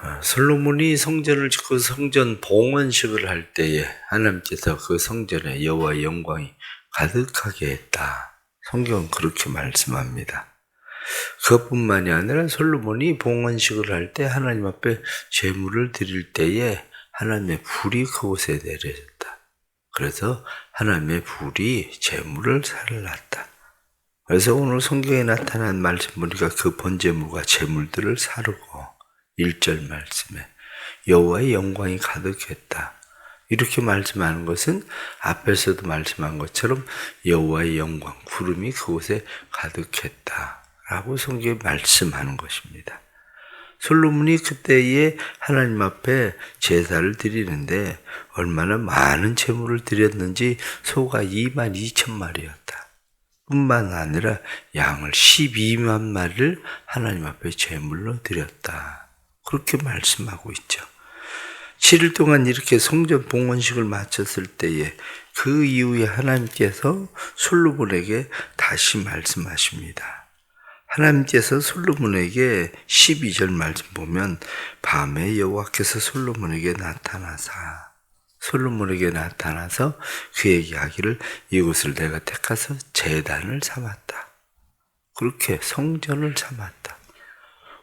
아, 솔로몬이 성전을 짓고 성전 봉헌식을 할 때에 하나님께서 그 성전에 여호와의 영광이 가득하게 했다. 성경은 그렇게 말씀합니다. 그것뿐만이 아니라 솔로몬이 봉헌식을 할 때 하나님 앞에 제물을 드릴 때에 하나님의 불이 그곳에 내려졌다. 그래서 하나님의 불이 제물을 살랐다. 그래서 오늘 성경에 나타난 말씀 보니까 그 번제물과 제물들을 사르고 1절 말씀에 여호와의 영광이 가득했다. 이렇게 말씀하는 것은 앞에서도 말씀한 것처럼 여호와의 영광, 구름이 그곳에 가득했다라고 성경에 말씀하는 것입니다. 솔로몬이 그때에 하나님 앞에 제사를 드리는데 얼마나 많은 제물을 드렸는지 소가 2만 2천 마리였다. 뿐만 아니라 양을 12만 마리를 하나님 앞에 제물로 드렸다. 그렇게 말씀하고 있죠. 7일 동안 이렇게 성전 봉헌식을 마쳤을 때에 그 이후에 하나님께서 솔로몬에게 다시 말씀하십니다. 하나님께서 솔로몬에게 12절 말씀 보면 밤에 여호와께서 솔로몬에게 나타나사 솔로몬에게 나타나서 그에게 하기를 이곳을 내가 택하서 제단을 삼았다. 그렇게 성전을 삼았다.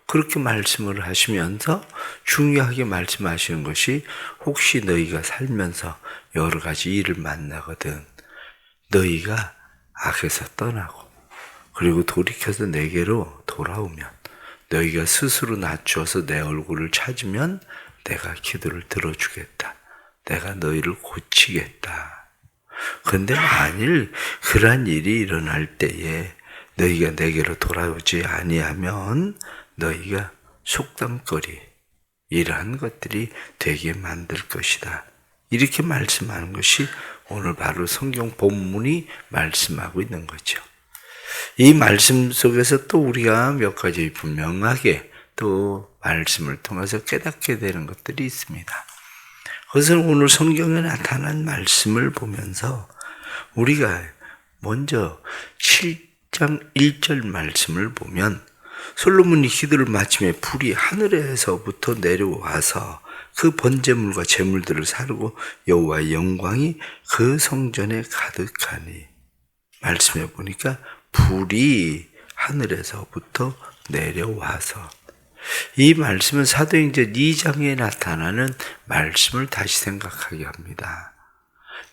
그렇게 말씀을 하시면서 중요하게 말씀하시는 것이 혹시 너희가 살면서 여러 가지 일을 만나거든 너희가 악에서 떠나고 그리고 돌이켜서 내게로 돌아오면 너희가 스스로 낮추어서 내 얼굴을 찾으면 내가 기도를 들어주겠다. 내가 너희를 고치겠다. 근데 만일 그러한 일이 일어날 때에 너희가 내게로 돌아오지 아니하면 너희가 속담거리 이러한 것들이 되게 만들 것이다. 이렇게 말씀하는 것이 오늘 바로 성경 본문이 말씀하고 있는 거죠. 이 말씀 속에서 또 우리가 몇 가지 분명하게 또 말씀을 통해서 깨닫게 되는 것들이 있습니다. 그것은 오늘 성경에 나타난 말씀을 보면서 우리가 먼저 7장 1절 말씀을 보면 솔로몬이 기도를 마침에 불이 하늘에서부터 내려와서 그 번제물과 제물들을 사르고 여호와의 영광이 그 성전에 가득하니 말씀해 보니까 불이 하늘에서부터 내려와서 이 말씀은 사도행전 2장에 나타나는 말씀을 다시 생각하게 합니다.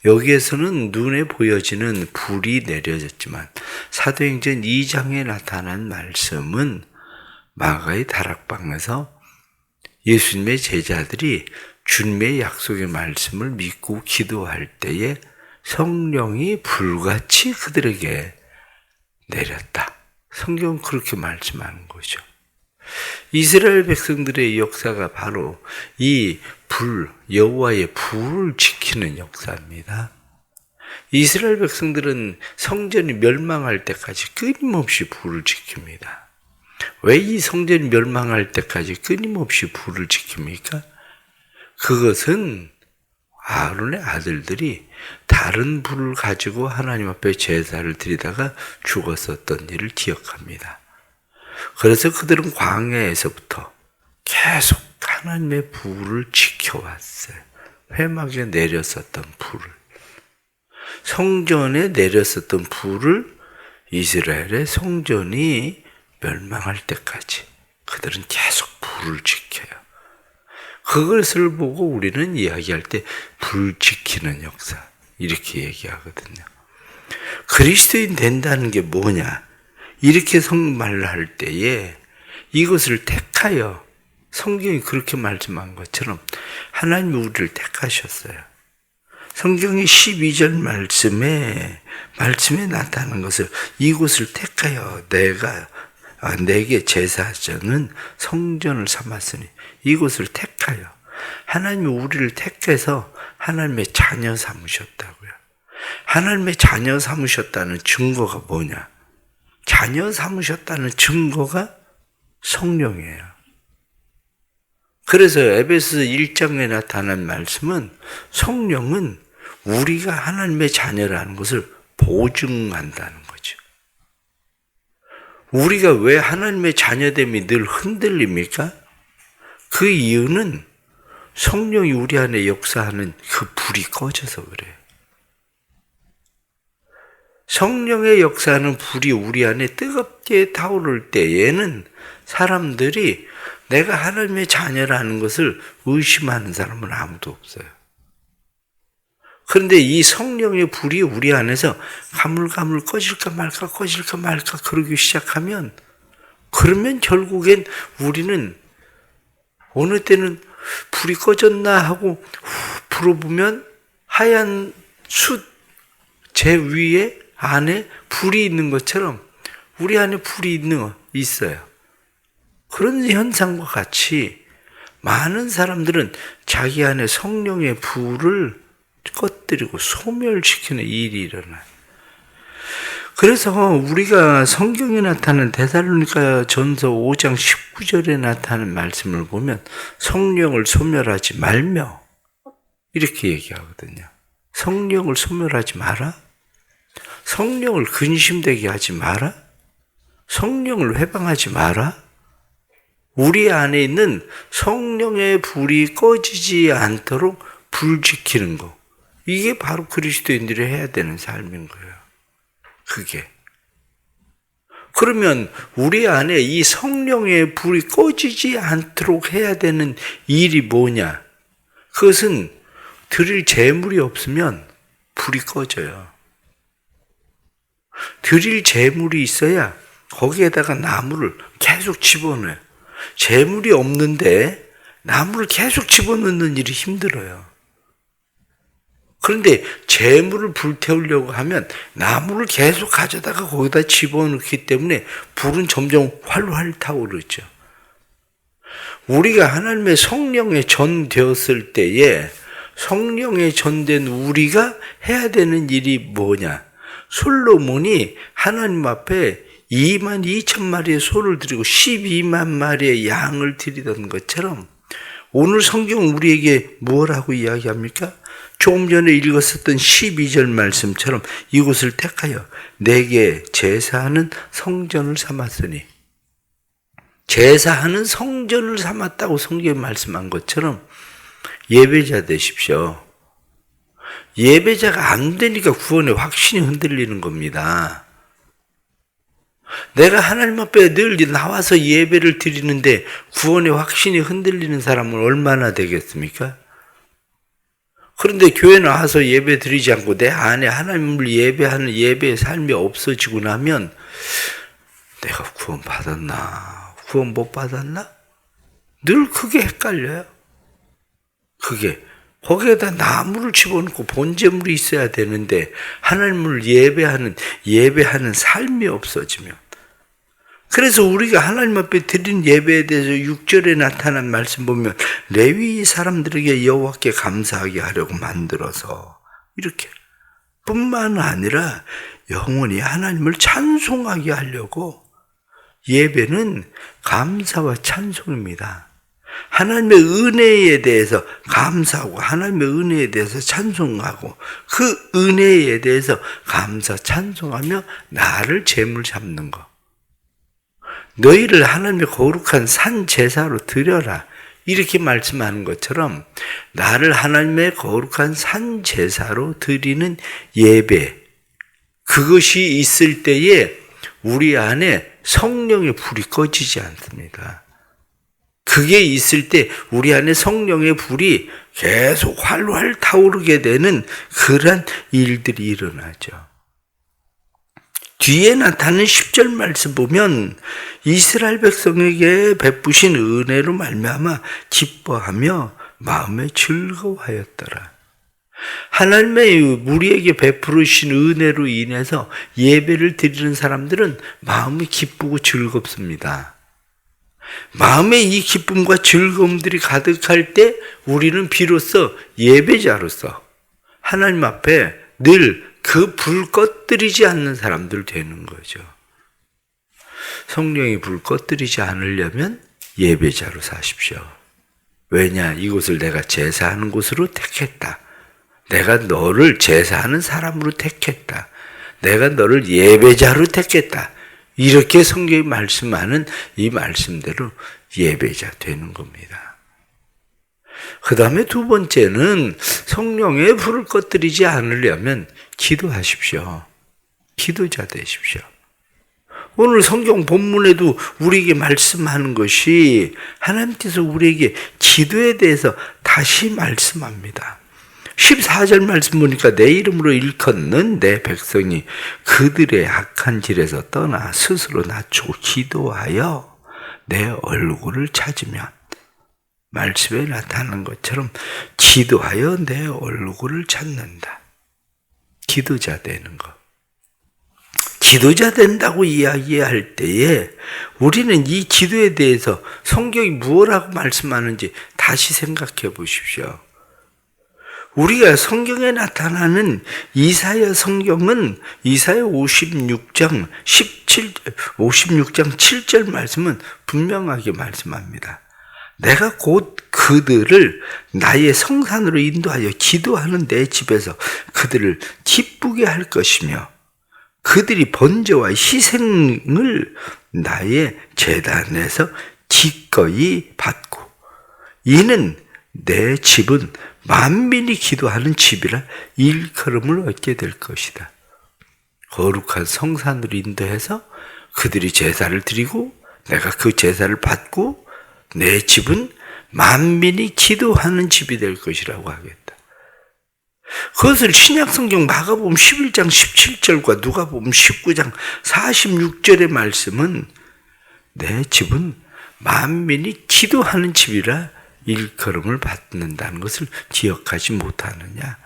여기에서는 눈에 보여지는 불이 내려졌지만 사도행전 2장에 나타난 말씀은 마가의 다락방에서 예수님의 제자들이 주님의 약속의 말씀을 믿고 기도할 때에 성령이 불같이 그들에게 내렸다. 성경은 그렇게 말씀하는 거죠. 이스라엘 백성들의 역사가 바로 이 불, 여호와의 불을 지키는 역사입니다. 이스라엘 백성들은 성전이 멸망할 때까지 끊임없이 불을 지킵니다. 왜 이 성전이 멸망할 때까지 끊임없이 불을 지킵니까? 그것은 아론의 아들들이 다른 불을 가지고 하나님 앞에 제사를 드리다가 죽었었던 일을 기억합니다. 그래서 그들은 광야에서부터 계속 하나님의 불을 지켜왔어요. 회막에 내렸었던 불을. 성전에 내렸었던 불을 이스라엘의 성전이 멸망할 때까지 그들은 계속 불을 지켜요. 그것을 보고 우리는 이야기할 때 불 지키는 역사 이렇게 얘기하거든요. 그리스도인 된다는 게 뭐냐? 이렇게 성말을 할 때에 이것을 택하여 성경이 그렇게 말씀한 것처럼 하나님이 우리를 택하셨어요. 성경이 12절 말씀에 말씀에 나타나는 것을 이곳을 택하여 내가 아, 내게 제사장은 성전을 삼았으니 이곳을 택하여 하나님이 우리를 택해서 하나님의 자녀 삼으셨다고요. 하나님의 자녀 삼으셨다는 증거가 뭐냐? 자녀 삼으셨다는 증거가 성령이에요. 그래서 에베소 1장에 나타난 말씀은 성령은 우리가 하나님의 자녀라는 것을 보증한다는 거죠. 우리가 왜 하나님의 자녀됨이 늘 흔들립니까? 그 이유는 성령이 우리 안에 역사하는 그 불이 꺼져서 그래요. 성령의 역사하는 불이 우리 안에 뜨겁게 타오를 때에는 사람들이 내가 하나님의 자녀라는 것을 의심하는 사람은 아무도 없어요. 그런데 이 성령의 불이 우리 안에서 가물가물 꺼질까 말까 꺼질까 말까 그러기 시작하면 그러면 결국엔 우리는 어느 때는 불이 꺼졌나 하고 불어보면 하얀 숯 제 위에 안에 불이 있는 것처럼 우리 안에 불이 있는 거 있어요. 그런 현상과 같이 많은 사람들은 자기 안에 성령의 불을 꺼뜨리고 소멸시키는 일이 일어나요. 그래서 우리가 성경에 나타나는 데살로니가 전서 5장 19절에 나타나는 말씀을 보면 성령을 소멸하지 말며 이렇게 얘기하거든요. 성령을 소멸하지 마라. 성령을 근심되게 하지 마라. 성령을 회방하지 마라. 우리 안에 있는 성령의 불이 꺼지지 않도록 불 지키는 거. 이게 바로 그리스도인들이 해야 되는 삶인 거예요. 그게. 그러면 우리 안에 이 성령의 불이 꺼지지 않도록 해야 되는 일이 뭐냐? 그것은 드릴 재물이 없으면 불이 꺼져요. 드릴 재물이 있어야 거기에다가 나무를 계속 집어넣어요. 재물이 없는데 나무를 계속 집어넣는 일이 힘들어요. 그런데 재물을 불태우려고 하면 나무를 계속 가져다가 거기다 집어넣기 때문에 불은 점점 활활 타오르죠. 우리가 하나님의 성령에 전되었을 때에 성령에 전된 우리가 해야 되는 일이 뭐냐? 솔로몬이 하나님 앞에 2만 2천 마리의 소를 드리고 12만 마리의 양을 드리던 것처럼 오늘 성경 우리에게 무엇라고 이야기합니까? 조금 전에 읽었었던 12절 말씀처럼 이곳을 택하여 내게 제사하는 성전을 삼았으니 제사하는 성전을 삼았다고 성경에 말씀한 것처럼 예배자 되십시오. 예배자가 안 되니까 구원의 확신이 흔들리는 겁니다. 내가 하나님 앞에 늘 나와서 예배를 드리는데 구원의 확신이 흔들리는 사람은 얼마나 되겠습니까? 그런데 교회 나와서 예배 드리지 않고 내 안에 하나님을 예배하는 예배의 삶이 없어지고 나면 내가 구원 받았나? 구원 못 받았나? 늘 그게 헷갈려요. 그게. 거기에다 나무를 집어넣고 본제물이 있어야 되는데 하나님을 예배하는 예배하는 삶이 없어지면 그래서 우리가 하나님 앞에 드린 예배에 대해서 6절에 나타난 말씀 보면 레위 사람들에게 여호와께 감사하게 하려고 만들어서 이렇게 뿐만 아니라 영원히 하나님을 찬송하게 하려고 예배는 감사와 찬송입니다. 하나님의 은혜에 대해서 감사하고 하나님의 은혜에 대해서 찬송하고 그 은혜에 대해서 감사 찬송하며 나를 제물 잡는 것. 너희를 하나님의 거룩한 산 제사로 드려라. 이렇게 말씀하는 것처럼 나를 하나님의 거룩한 산 제사로 드리는 예배 그것이 있을 때에 우리 안에 성령의 불이 꺼지지 않습니다. 그게 있을 때 우리 안에 성령의 불이 계속 활활 타오르게 되는 그러한 일들이 일어나죠. 뒤에 나타나는 10절 말씀 보면 이스라엘 백성에게 베푸신 은혜로 말미암아 기뻐하며 마음에 즐거워하였더라. 하나님의 우리에게 베푸르신 은혜로 인해서 예배를 드리는 사람들은 마음이 기쁘고 즐겁습니다. 마음에 이 기쁨과 즐거움들이 가득할 때 우리는 비로소 예배자로서 하나님 앞에 늘 그 불 꺼뜨리지 않는 사람들 되는 거죠. 성령이 불 꺼뜨리지 않으려면 예배자로 사십시오. 왜냐? 이곳을 내가 제사하는 곳으로 택했다. 내가 너를 제사하는 사람으로 택했다. 내가 너를 예배자로 택했다. 이렇게 성경이 말씀하는 이 말씀대로 예배자 되는 겁니다. 그 다음에 두 번째는 성령의 불을 꺼뜨리지 않으려면 기도하십시오. 기도자 되십시오. 오늘 성경 본문에도 우리에게 말씀하는 것이 하나님께서 우리에게 기도에 대해서 다시 말씀합니다. 14절 말씀 보니까 내 이름으로 일컫는 내 백성이 그들의 악한 길에서 떠나 스스로 낮추고 기도하여 내 얼굴을 찾으면 말씀에 나타나는 것처럼 기도하여 내 얼굴을 찾는다. 기도자 되는 것. 기도자 된다고 이야기할 때에 우리는 이 기도에 대해서 성경이 무엇라고 말씀하는지 다시 생각해 보십시오. 우리가 성경에 나타나는 이사야 성경은 이사야 56장 17 56장 7절 말씀은 분명하게 말씀합니다. 내가 곧 그들을 나의 성산으로 인도하여 기도하는 내 집에서 그들을 기쁘게 할 것이며 그들이 번제와 희생을 나의 재단에서 기꺼이 받고 이는 내 집은 만민이 기도하는 집이라 일컬음을 얻게 될 것이다. 거룩한 성산으로 인도해서 그들이 제사를 드리고 내가 그 제사를 받고 내 집은 만민이 기도하는 집이 될 것이라고 하겠다. 그것을 신약성경 마가복음 11장 17절과 누가복음 19장 46절의 말씀은 내 집은 만민이 기도하는 집이라 일컬음을 받는다는 것을 기억하지 못하느냐.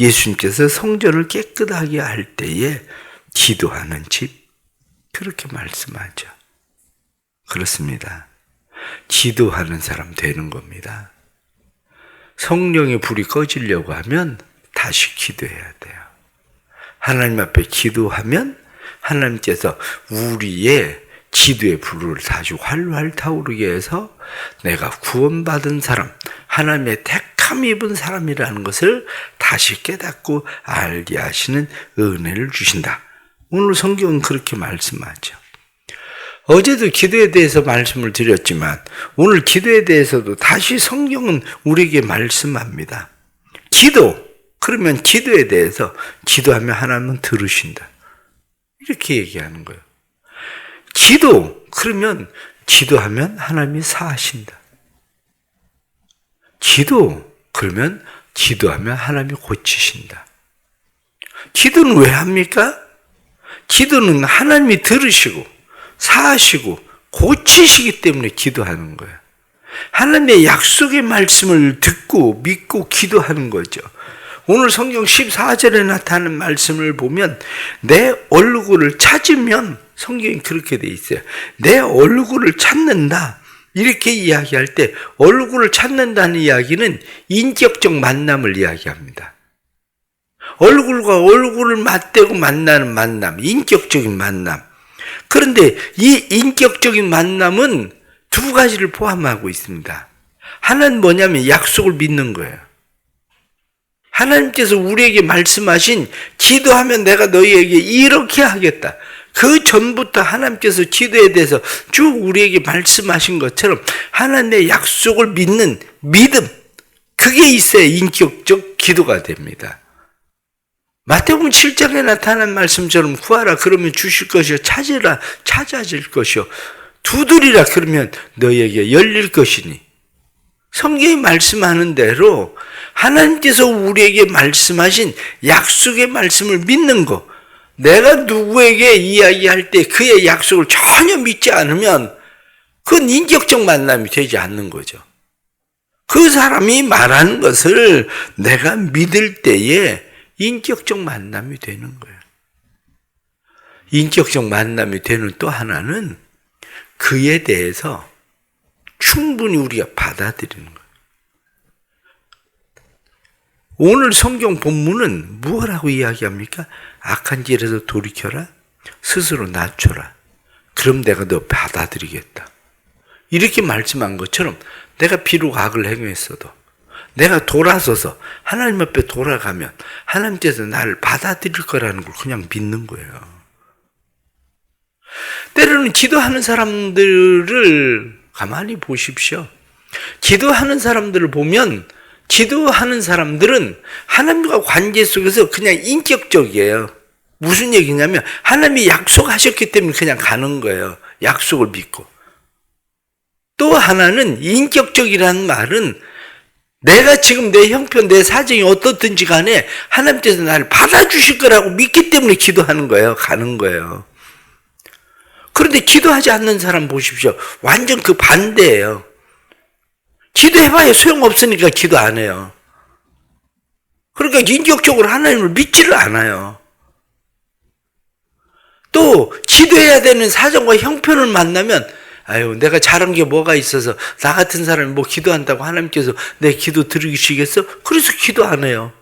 예수님께서 성전을 깨끗하게 할 때에 기도하는 집, 그렇게 말씀하죠. 그렇습니다. 기도하는 사람 되는 겁니다. 성령의 불이 꺼지려고 하면 다시 기도해야 돼요. 하나님 앞에 기도하면 하나님께서 우리의 기도의 불을 다시 활활 타오르게 해서 내가 구원받은 사람, 하나님의 택함 입은 사람이라는 것을 다시 깨닫고 알게 하시는 은혜를 주신다. 오늘 성경은 그렇게 말씀하죠. 어제도 기도에 대해서 말씀을 드렸지만 오늘 기도에 대해서도 다시 성경은 우리에게 말씀합니다. 기도, 그러면 기도에 대해서 기도하면 하나님은 들으신다. 이렇게 얘기하는 거예요. 기도, 그러면 기도하면 하나님이 사하신다. 기도, 그러면 기도하면 하나님이 고치신다. 기도는 왜 합니까? 기도는 하나님이 들으시고, 사하시고, 고치시기 때문에 기도하는 거예요. 하나님의 약속의 말씀을 듣고 믿고 기도하는 거죠. 오늘 성경 14절에 나타나는 말씀을 보면 내 얼굴을 찾으면 성경이 그렇게 돼 있어요. 내 얼굴을 찾는다. 이렇게 이야기할 때 얼굴을 찾는다는 이야기는 인격적 만남을 이야기합니다. 얼굴과 얼굴을 맞대고 만나는 만남, 인격적인 만남. 그런데 이 인격적인 만남은 두 가지를 포함하고 있습니다. 하나는 뭐냐면 약속을 믿는 거예요. 하나님께서 우리에게 말씀하신 기도하면 내가 너희에게 이렇게 하겠다. 그 전부터 하나님께서 기도에 대해서 쭉 우리에게 말씀하신 것처럼 하나님의 약속을 믿는 믿음, 그게 있어야 인격적 기도가 됩니다. 마태복음 7장에 나타난 말씀처럼 구하라 그러면 주실 것이요 찾으라 찾아질 것이요 두드리라 그러면 너희에게 열릴 것이니 성경이 말씀하는 대로 하나님께서 우리에게 말씀하신 약속의 말씀을 믿는 거. 내가 누구에게 이야기할 때 그의 약속을 전혀 믿지 않으면 그건 인격적 만남이 되지 않는 거죠. 그 사람이 말하는 것을 내가 믿을 때에 인격적 만남이 되는 거예요. 인격적 만남이 되는 또 하나는 그에 대해서 충분히 우리가 받아들이는 거예요. 오늘 성경 본문은 무엇라고 이야기합니까? 악한 길에서 돌이켜라. 스스로 낮춰라. 그럼 내가 너 받아들이겠다. 이렇게 말씀한 것처럼 내가 비록 악을 행했어도 내가 돌아서서 하나님 앞에 돌아가면 하나님께서 나를 받아들일 거라는 걸 그냥 믿는 거예요. 때로는 기도하는 사람들을 가만히 보십시오. 기도하는 사람들을 보면 기도하는 사람들은 하나님과 관계 속에서 그냥 인격적이에요. 무슨 얘기냐면 하나님이 약속하셨기 때문에 그냥 가는 거예요. 약속을 믿고. 또 하나는 인격적이라는 말은 내가 지금 내 형편, 내 사정이 어떻든지 간에 하나님께서 나를 받아주실 거라고 믿기 때문에 기도하는 거예요. 가는 거예요. 그런데 기도하지 않는 사람 보십시오. 완전 그 반대예요. 기도해봐야 소용없으니까 기도 안 해요. 그러니까 인격적으로 하나님을 믿지를 않아요. 또 기도해야 되는 사정과 형편을 만나면 아유 내가 잘한 게 뭐가 있어서 나 같은 사람이 뭐 기도한다고 하나님께서 내 기도 들으시겠어? 그래서 기도 안 해요.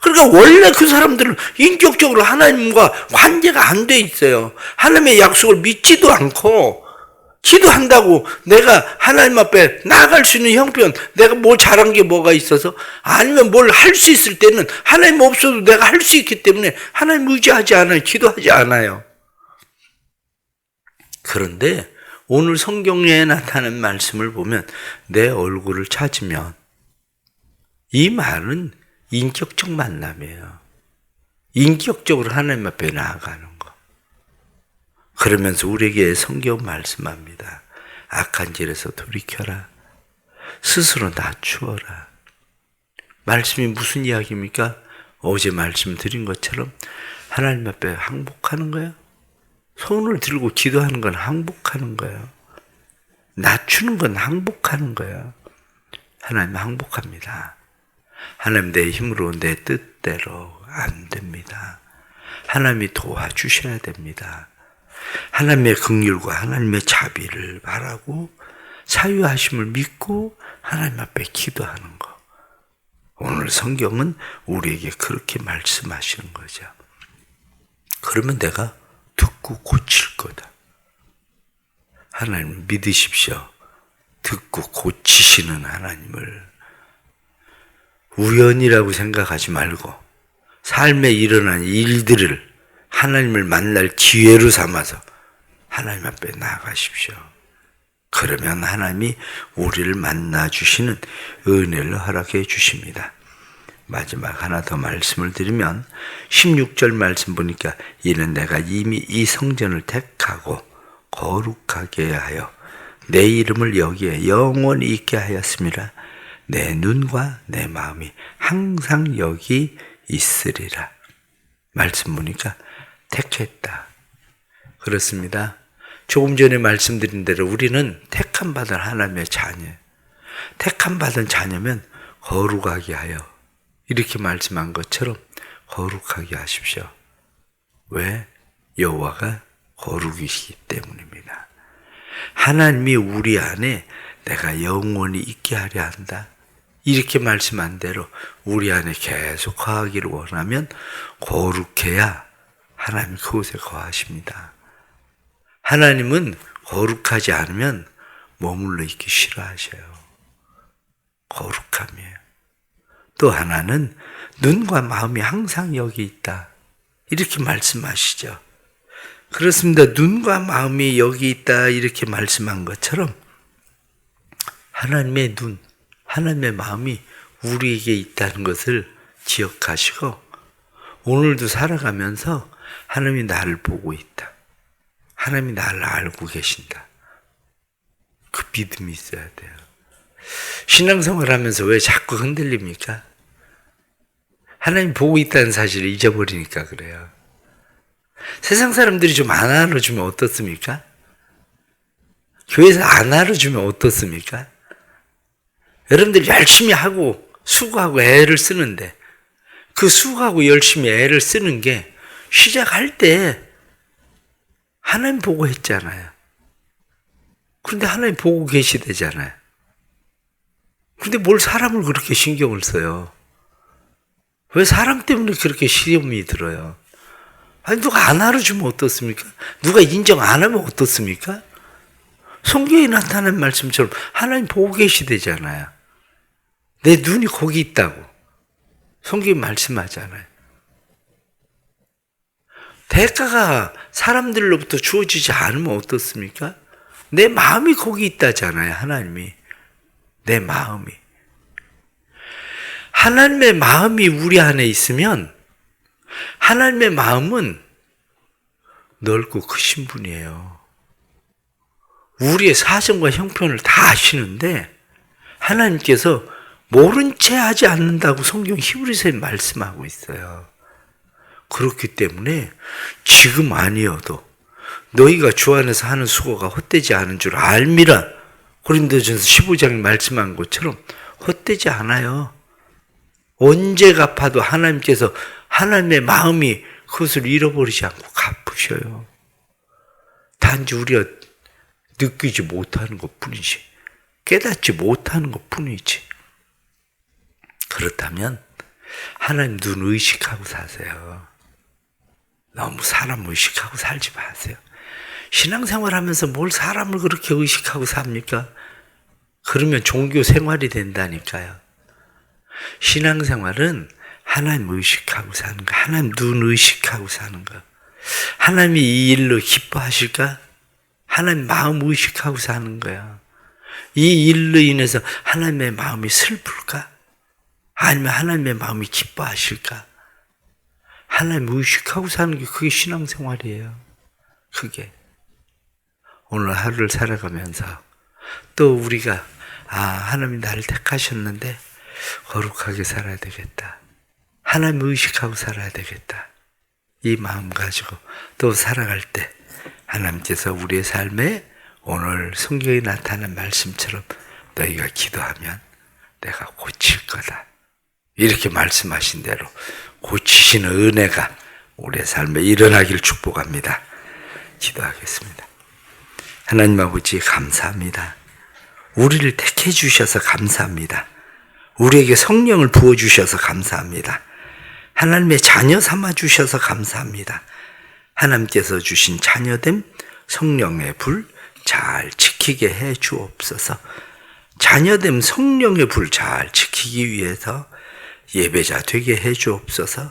그러니까 원래 그 사람들은 인격적으로 하나님과 관계가 안 돼 있어요. 하나님의 약속을 믿지도 않고 기도한다고 내가 하나님 앞에 나아갈 수 있는 형편, 내가 뭐 잘한 게 뭐가 있어서 아니면 뭘 할 수 있을 때는 하나님 없어도 내가 할 수 있기 때문에 하나님 의지하지 않아요. 기도하지 않아요. 그런데 오늘 성경에 나타난 말씀을 보면 내 얼굴을 찾으면 이 말은 인격적 만남이에요. 인격적으로 하나님 앞에 나아가는 거. 그러면서 우리에게 성경 말씀합니다. 악한 길에서 돌이켜라. 스스로 낮추어라. 말씀이 무슨 이야기입니까? 어제 말씀드린 것처럼 하나님 앞에 항복하는 거예요. 손을 들고 기도하는 건 항복하는 거예요. 낮추는 건 항복하는 거예요. 하나님 항복합니다. 하나님 내 힘으로 내 뜻대로 안 됩니다. 하나님이 도와주셔야 됩니다. 하나님의 긍휼과 하나님의 자비를 바라고 사유하심을 믿고 하나님 앞에 기도하는 거. 오늘 성경은 우리에게 그렇게 말씀하시는 거죠. 그러면 내가 듣고 고칠 거다. 하나님 믿으십시오. 듣고 고치시는 하나님을 우연이라고 생각하지 말고 삶에 일어난 일들을 하나님을 만날 기회로 삼아서 하나님 앞에 나아가십시오. 그러면 하나님이 우리를 만나 주시는 은혜를 허락해 주십니다. 마지막 하나 더 말씀을 드리면 16절 말씀 보니까 이는 내가 이미 이 성전을 택하고 거룩하게 하여 내 이름을 여기에 영원히 있게 하였습니다. 내 눈과 내 마음이 항상 여기 있으리라. 말씀 보니까 택했다. 그렇습니다. 조금 전에 말씀드린 대로 우리는 택함 받은 하나님의 자녀. 택함 받은 자녀면 거룩하게 하여 이렇게 말씀한 것처럼 거룩하게 하십시오. 왜? 여호와가 거룩이시기 때문입니다. 하나님이 우리 안에 내가 영원히 있게 하려 한다. 이렇게 말씀한 대로 우리 안에 계속 거하기를 원하면 거룩해야 하나님 그곳에 거하십니다. 하나님은 거룩하지 않으면 머물러 있기 싫어하셔요. 거룩함이에요. 또 하나는 눈과 마음이 항상 여기 있다. 이렇게 말씀하시죠. 그렇습니다. 눈과 마음이 여기 있다. 이렇게 말씀한 것처럼 하나님의 눈, 하나님의 마음이 우리에게 있다는 것을 기억하시고 오늘도 살아가면서 하나님이 나를 보고 있다. 하나님이 나를 알고 계신다. 그 믿음이 있어야 돼요. 신앙생활 하면서 왜 자꾸 흔들립니까? 하나님 보고 있다는 사실을 잊어버리니까 그래요. 세상 사람들이 좀 안 알아주면 어떻습니까? 교회에서 안 알아주면 어떻습니까? 여러분들이 열심히 하고 수고하고 애를 쓰는데 그 수고하고 열심히 애를 쓰는 게 시작할 때 하나님 보고 했잖아요. 그런데 하나님 보고 계시대잖아요. 근데 뭘 사람을 그렇게 신경을 써요? 왜 사람 때문에 그렇게 시험이 들어요? 아니, 누가 안 알아주면 어떻습니까? 누가 인정 안 하면 어떻습니까? 성경에 나타난 말씀처럼 하나님 보고 계시대잖아요. 내 눈이 거기 있다고. 성경이 말씀하잖아요. 대가가 사람들로부터 주어지지 않으면 어떻습니까? 내 마음이 거기 있다잖아요, 하나님이. 내 마음이. 하나님의 마음이 우리 안에 있으면 하나님의 마음은 넓고 크신 분이에요. 우리의 사정과 형편을 다 아시는데 하나님께서 모른 채 하지 않는다고 성경 히브리서에 말씀하고 있어요. 그렇기 때문에 지금 아니어도 너희가 주 안에서 하는 수고가 헛되지 않은 줄 알미라. 고린도전서 15장에 말씀한 것처럼 헛되지 않아요. 언제 갚아도 하나님께서 하나님의 마음이 그것을 잃어버리지 않고 갚으셔요. 단지 우리가 느끼지 못하는 것 뿐이지. 깨닫지 못하는 것 뿐이지. 그렇다면 하나님 눈 의식하고 사세요. 너무 사람 의식하고 살지 마세요. 신앙생활 하면서 뭘 사람을 그렇게 의식하고 삽니까? 그러면 종교 생활이 된다니까요. 신앙생활은 하나님 의식하고 사는 거, 하나님 눈 의식하고 사는 거. 하나님이 이 일로 기뻐하실까? 하나님 마음 의식하고 사는 거야. 이 일로 인해서 하나님의 마음이 슬플까? 아니면 하나님의 마음이 기뻐하실까? 하나님 의식하고 사는 게 그게 신앙생활이에요. 그게. 오늘 하루를 살아가면서 또 우리가 아, 하나님이 나를 택하셨는데 거룩하게 살아야 되겠다. 하나님 의식하고 살아야 되겠다. 이 마음 가지고 또 살아갈 때 하나님께서 우리의 삶에 오늘 성경에 나타난 말씀처럼 너희가 기도하면 내가 고칠 거다. 이렇게 말씀하신 대로 고치시는 은혜가 우리의 삶에 일어나길 축복합니다. 기도하겠습니다. 하나님 아버지 감사합니다. 우리를 택해 주셔서 감사합니다. 우리에게 성령을 부어 주셔서 감사합니다. 하나님의 자녀 삼아 주셔서 감사합니다. 하나님께서 주신 자녀됨 성령의 불 잘 지키게 해 주옵소서. 자녀됨 성령의 불 잘 지키기 위해서 예배자 되게 해 주옵소서.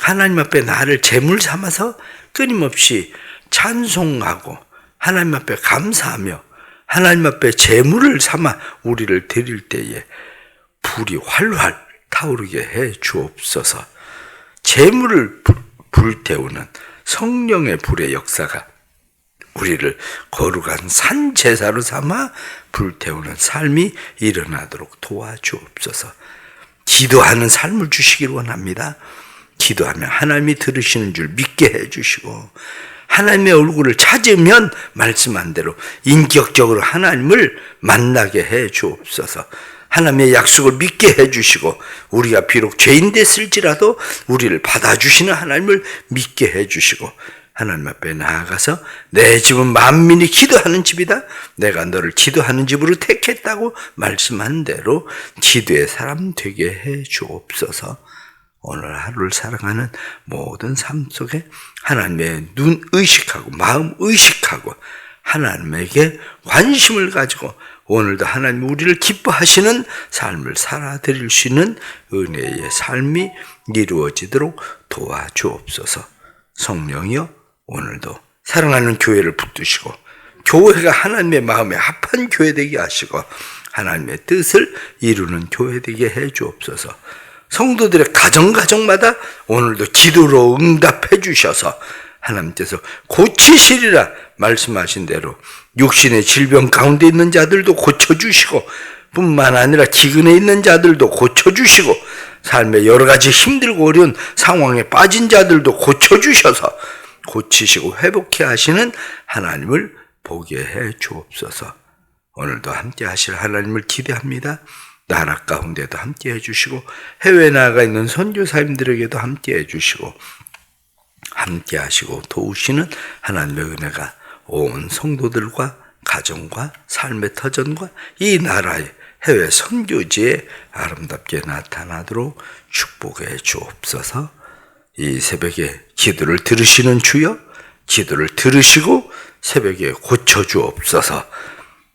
하나님 앞에 나를 제물 삼아서 끊임없이 찬송하고 하나님 앞에 감사하며 하나님 앞에 제물을 삼아 우리를 드릴 때에 불이 활활 타오르게 해 주옵소서. 제물을 불태우는 성령의 불의 역사가 우리를 거룩한 산 제사로 삼아 불태우는 삶이 일어나도록 도와주옵소서. 기도하는 삶을 주시길 원합니다. 기도하면 하나님이 들으시는 줄 믿게 해 주시고 하나님의 얼굴을 찾으면 말씀한 대로 인격적으로 하나님을 만나게 해 주옵소서. 하나님의 약속을 믿게 해 주시고 우리가 비록 죄인 됐을지라도 우리를 받아주시는 하나님을 믿게 해 주시고 하나님 앞에 나아가서 내 집은 만민이 기도하는 집이다. 내가 너를 기도하는 집으로 택했다고 말씀한 대로 기도의 사람 되게 해 주옵소서. 오늘 하루를 살아가는 모든 삶 속에 하나님의 눈 의식하고 마음 의식하고 하나님에게 관심을 가지고 오늘도 하나님 우리를 기뻐하시는 삶을 살아드릴 수 있는 은혜의 삶이 이루어지도록 도와주옵소서. 성령이여 오늘도 사랑하는 교회를 붙드시고 교회가 하나님의 마음에 합한 교회 되게 하시고 하나님의 뜻을 이루는 교회 되게 해 주옵소서. 성도들의 가정 가정마다 오늘도 기도로 응답해 주셔서 하나님께서 고치시리라 말씀하신 대로 육신의 질병 가운데 있는 자들도 고쳐 주시고 뿐만 아니라 기근에 있는 자들도 고쳐 주시고 삶의 여러 가지 힘들고 어려운 상황에 빠진 자들도 고쳐 주셔서 고치시고 회복해 하시는 하나님을 보게 해 주옵소서. 오늘도 함께 하실 하나님을 기대합니다. 나라 가운데도 함께 해주시고 해외 나가 있는 선교사님들에게도 함께 해주시고 함께 하시고 도우시는 하나님의 은혜가 온 성도들과 가정과 삶의 터전과 이 나라의 해외 선교지에 아름답게 나타나도록 축복해 주옵소서. 이 새벽에 기도를 들으시는 주여 기도를 들으시고 새벽에 고쳐 주옵소서.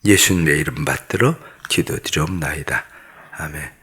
예수님의 이름 받들어 기도드리옵나이다. 아멘.